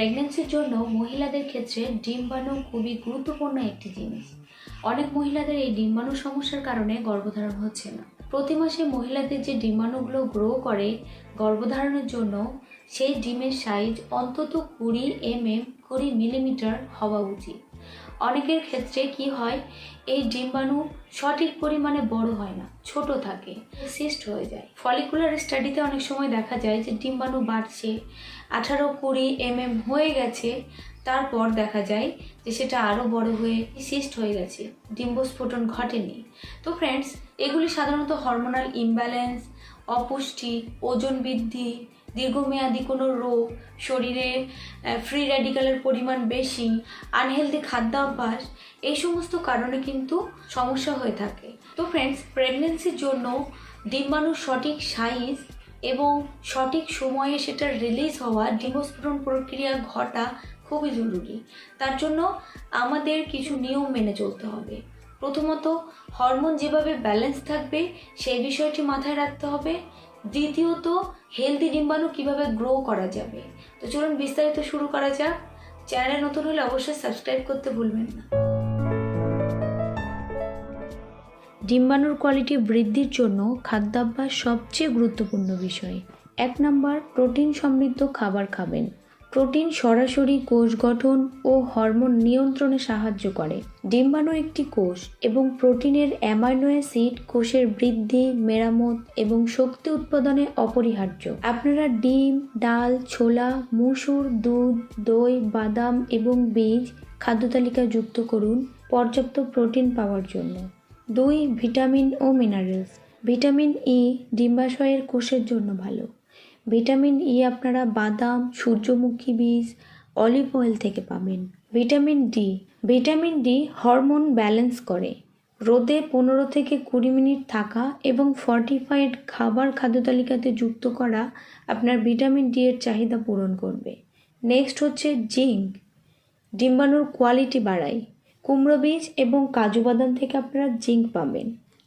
প্রেগনেন্সির জন্য মহিলাদের ক্ষেত্রে ডিম্বাণু খুবই গুরুত্বপূর্ণ একটি জিনিস। অনেক মহিলাদের এই ডিম্বাণু সমস্যার কারণে গর্ভধারণ হচ্ছে না। প্রতি মাসে মহিলাদের যে ডিম্বাণুগুলো গ্রো করে গর্ভধারণের জন্য, সেই ডিমের সাইজ অন্তত কুড়ি এম এম কুড়ি মিলিমিটার হওয়া উচিত। অনেকের ক্ষেত্রে কি হয়, এই ডিম্বাণু সঠিক পরিমাণে বড় হয় না, ছোট থাকে, সিস্ট হয়ে যায়। ফলিকুলার স্টাডিতে অনেক সময় দেখা যায় যে ডিম্বাণু বাড়ছে, আঠারো কুড়ি এম এম হয়ে গেছে, তারপর দেখা যায় যে সেটা আরও বড় হয়ে সিস্ট হয়ে গেছে, ডিম্বস্ফোটন ঘটেনি। তো ফ্রেন্ডস এগুলি সাধারণত হরমোনাল ইমব্যালেন্স অপুষ্টি, ওজন বৃদ্ধি দীর্ঘমেয়াদী কোনো রোগ, শরীরে ফ্রি র্যাডিক্যালের পরিমাণ বেশি আনহেলদি খাদ্যাভ্যাস, এই সমস্ত কারণে কিন্তু সমস্যা হয়ে থাকে। তো ফ্রেন্ডস প্রেগনেন্সির জন্য ডিম্বাণুর সঠিক সাইজ এবং সঠিক সময়ে সেটা রিলিজ হওয়া ডিম্বস্ফোটন প্রক্রিয়া ঘটা খুবই জরুরি। তার জন্য আমাদের কিছু নিয়ম মেনে চলতে হবে। প্রথমত হরমোন যেভাবে ব্যালেন্স থাকবে, সেই বিষয়টি মাথায় রাখতে হবে। দ্বিতীয়ত হেলদি ডিম্বাণু কীভাবে গ্রো করা যাবে? তো চলুন বিস্তারিত শুরু করা যাক। চ্যানেলে নতুন হলে অবশ্যই সাবস্ক্রাইব করতে ভুলবেন না। ডিম্বাণুর কোয়ালিটি বৃদ্ধির জন্য খাদ্যাভ্যাস সবচেয়ে গুরুত্বপূর্ণ বিষয়। এক নম্বর প্রোটিন সমৃদ্ধ খাবার খাবেন। প্রোটিন সরাসরি কোষ গঠন ও হরমোন নিয়ন্ত্রণে সাহায্য করে। ডিম্বাণু একটি কোষ এবং প্রোটিনের অ্যামাইনো অ্যাসিড কোষের বৃদ্ধি, মেরামত এবং শক্তি উৎপাদনে অপরিহার্য। আপনারা ডিম, ডাল, ছোলা, মুসুর, দুধ, দই, বাদাম এবং বীজ খাদ্য তালিকায় যুক্ত করুন পর্যাপ্ত প্রোটিন পাওয়ার জন্য। দুই, ভিটামিন ও মিনারেলস। ভিটামিন ই ডিম্বাশয়ের কোষের জন্য ভালো। ভিটামিন ই আপনারা বাদাম, সূর্যমুখী বীজ, অলিভ অয়েল থেকে পাবেন। Vitamin D vitamin D hormone balance করে। রোদে পনেরো থেকে কুড়ি মিনিট থাকা এবং ফর্টিফাইড খাবার খাদ্য তালিকাতে যুক্ত করা আপনার ভিটামিন ডি এর চাহিদা পূরণ করবে। নেক্সট হচ্ছে জিঙ্ক ডিম্বাণুর কোয়ালিটি বাড়ায়। কুমড়ো বীজ এবং কাজু বাদাম থেকে আপনারা জিঙ্ক পাবেন।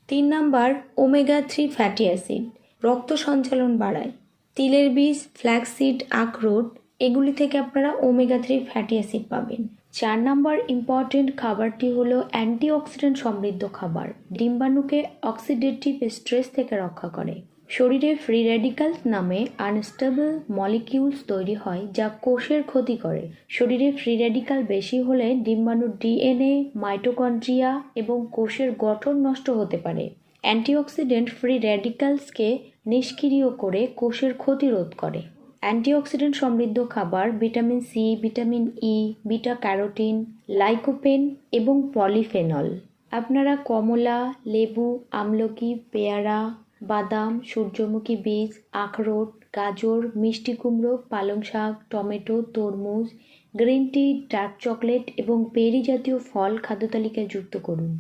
তিন number omega three fatty acid রক্ত সঞ্চালন বাড়ায়। তিলের বীজ ফ্ল্যাক্সিড আখরোট, এগুলি থেকে আপনারা ওমেগা থ্রি ফ্যাটি অ্যাসিড পাবেন। চার নাম্বার ইম্পর্টেন্ট খাবারটি হলো অ্যান্টিঅক্সিডেন্ট সমৃদ্ধ খাবার। ডিম্বাণুকে অক্সিডেটিভ স্ট্রেস থেকে রক্ষা করে। শরীরে ফ্রি র্যাডিক্যালস নামে আনস্টেবল মলিকিউলস তৈরি হয় যা কোষের ক্ষতি করে। শরীরে ফ্রি র্যাডিক্যাল বেশি হলে ডিম্বাণুর ডিএনএ মাইটোকন্ড্রিয়া এবং কোষের গঠন নষ্ট হতে পারে। অ্যান্টিঅক্সিডেন্ট ফ্রি র্যাডিক্যালসকে নিষ্ক্রিয় করে কোষের ক্ষতি রোধ করে। অ্যান্টিঅক্সিডেন্ট সমৃদ্ধ খাবার vitamin C, vitamin E beta carotene lycopene এবং পলিফেনল। আপনারা কমলা, লেবু, আমলকি, পেয়ারা, বাদাম, সূর্যমুখী বীজ, আখরোট, গাজর, মিষ্টি কুমড়ো, পালং শাক, টমেটো, তরমুজ, গ্রিন টি, ডার্ক চকলেট এবং বেরি জাতীয় ফল খাদ্য তালিকায় যুক্ত করুন।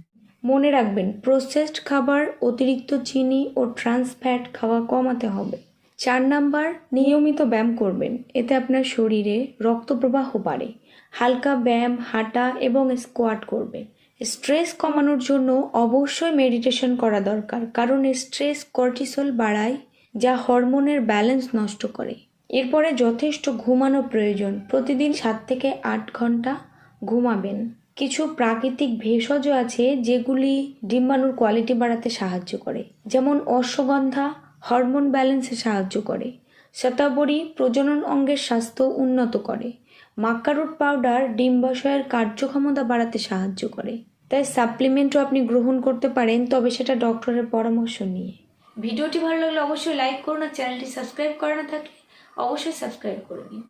মনে রাখবেন প্রসেসড খাবার, অতিরিক্ত চিনি ও ট্রান্স ফ্যাট খাওয়া কমাতে হবে। চার নাম্বার, নিয়মিত ব্যায়াম করবেন। এতে আপনার শরীরে রক্ত প্রবাহ বাড়ে। হালকা ব্যায়াম, হাঁটা এবং স্কোয়াট করবেন স্ট্রেস কমানোর জন্য অবশ্যই মেডিটেশন করা দরকার, কারণ স্ট্রেস কর্টিসল বাড়ায়, যা হরমোনের ব্যালেন্স নষ্ট করে। এরপরে যথেষ্ট ঘুমানো প্রয়োজন। প্রতিদিন সাত থেকে আট ঘণ্টা ঘুমাবেন। কিছু প্রাকৃতিক ভেষজ আছে যেগুলি ডিম্বাণুর কোয়ালিটি বাড়াতে সাহায্য করে। যেমন অশ্বগন্ধা হরমোন ব্যালেন্সে সাহায্য করে। শতাবরী প্রজনন অঙ্গের স্বাস্থ্য উন্নত করে। মাক্কারুট পাউডার ডিম্বাশয়ের কার্যক্ষমতা বাড়াতে সাহায্য করে। তাই সাপ্লিমেন্টও আপনি গ্রহণ করতে পারেন, তবে সেটা ডক্টরের পরামর্শ নিয়ে। ভিডিওটি ভালো লাগলে অবশ্যই লাইক করুন আর চ্যানেলটি সাবস্ক্রাইব করা না থাকলে অবশ্যই সাবস্ক্রাইব করে নিন।